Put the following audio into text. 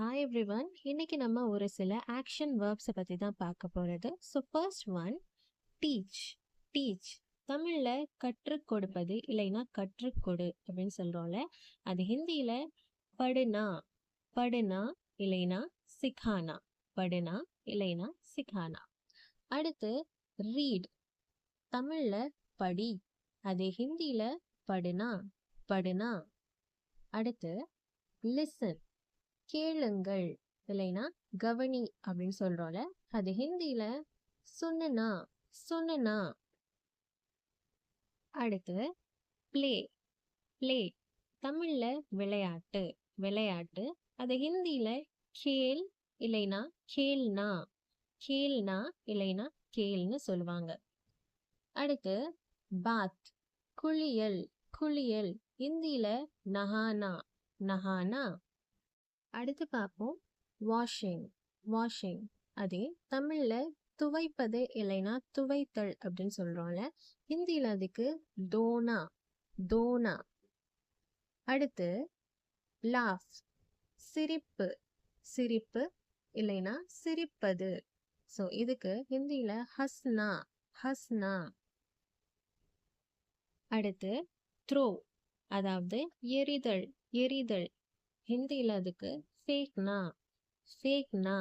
Hi everyone இன்னைக்கு நம்ம ஒரு சில ஆக்ஷன் வேர்ப்ஸை பற்றி தான் பார்க்க போகிறது so first one teach teach தமிழில் கற்றுக் கொடுப்பது இல்லைன்னா கற்றுக் கொடு அப்படின்னு சொல்கிறோம்ல அது ஹிந்தியில் படுனா படுனா இல்லைனா சிக்கானா. படுனா இல்லைனா சிக்கானா. அடுத்து ரீட் தமிழில் படி. அது ஹிந்தியில் படுனா படுனா. அடுத்து லிசன் கேளுங்கள். இல்லைனா கவனி அப்படின்னு சொல்றோம்ல அது ஹிந்தியில சுன்னுனா சுன்னுனா. அடுத்து ப்ளே ப்ளே தமிழ்ல விளையாட்டு விளையாட்டு. அது ஹிந்தியில கேல் இல்லைனா கேல்னா கேல்னா இல்லைனா கேல்னு சொல்லுவாங்க. அடுத்து பாத் குளியல் குளியல். இந்தியில நஹானா நஹானா. அடுத்து பார்ப்போம். வாஷிங் வாஷிங் அதே தமிழில் துவைப்பது இல்லைன்னா துவைத்தல் அப்படின்னு சொல்கிறோம்ல ஹிந்தியில் அதுக்கு தோனா தோனா. அடுத்து லாஃப் சிரிப்பு சிரிப்பு இல்லைன்னா சிரிப்பது. ஸோ இதுக்கு ஹிந்தியில் ஹஸ்னா ஹஸ்னா. அடுத்து த்ரோ அதாவது எரிதல் எரிதல் ஹிந்தியில் அதுக்கு ஃபேக்னா ஃபேக்னா